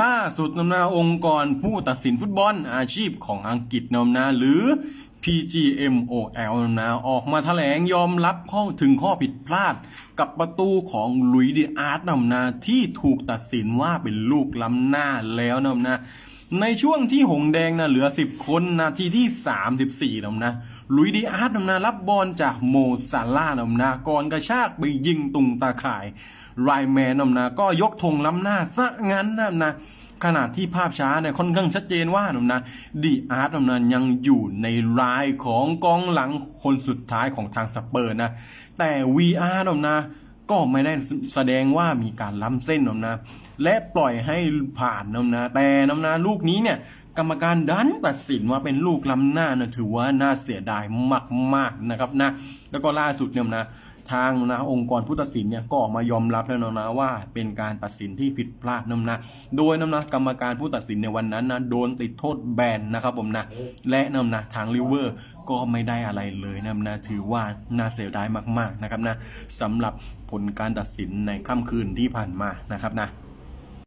ล่าสุดนำนาองค์กรผู้ตัดสินฟุตบอลอาชีพของอังกฤษนำนาหรือ PGMOL นำนาออกมาแถลงยอมรับข้อถึงข้อผิดพลาด กับประตูของลุยดิอาร์ตนำนาที่ถูกตัดสินว่าเป็นลูกล้ำหน้าแล้วนำนา ในช่วงที่หงแดงนะเหลือ 10 คนนาทีที่ 34นำนะลุยดีอาร์ตนำนารับบอลจากโมซาล่านำนาก่อนกระชากไปยิงตุงตาข่ายไรแมนนำนาก็ยกธงล้ำหน้าซะงั้นนะนะขนาดที่ภาพช้าเนี่ยค่อนข้างชัดเจนว่านำนะดีอาร์ตนำนายังอยู่ในรายของกองหลังคนสุดท้ายของทางสเปอร์นะแต่ VR นำนา ก็ไม่ได้แสดงว่ามีการล้ำเส้นนำนะ และปล่อยให้ผ่านนำนะ แต่นำนะลูกนี้เนี่ยกรรมการดันตัดสินว่าเป็นลูกล้ำหน้านะถือว่าน่าเสียดายมากๆนะครับนะแล้วก็ล่าสุดเนี่ยนะ ทางนะองค์กรผู้ตัดสินเนี่ยก็ออกมายอมรับแล้วนะนะว่าเป็นการตัดสินที่ผิดพลาดน้ำหนะโดยน้ำหนะกรรมการผู้ตัดสินในวันนั้นนะโดนติดโทษแบนนะครับผมนะและน้ำหนะทางลิเวอร์ก็ไม่ได้อะไรเลยนะนะถือว่าน่าเสียดายมากๆนะครับนะสำหรับผลการตัดสินในค่ำคืนที่ผ่านมานะครับนะ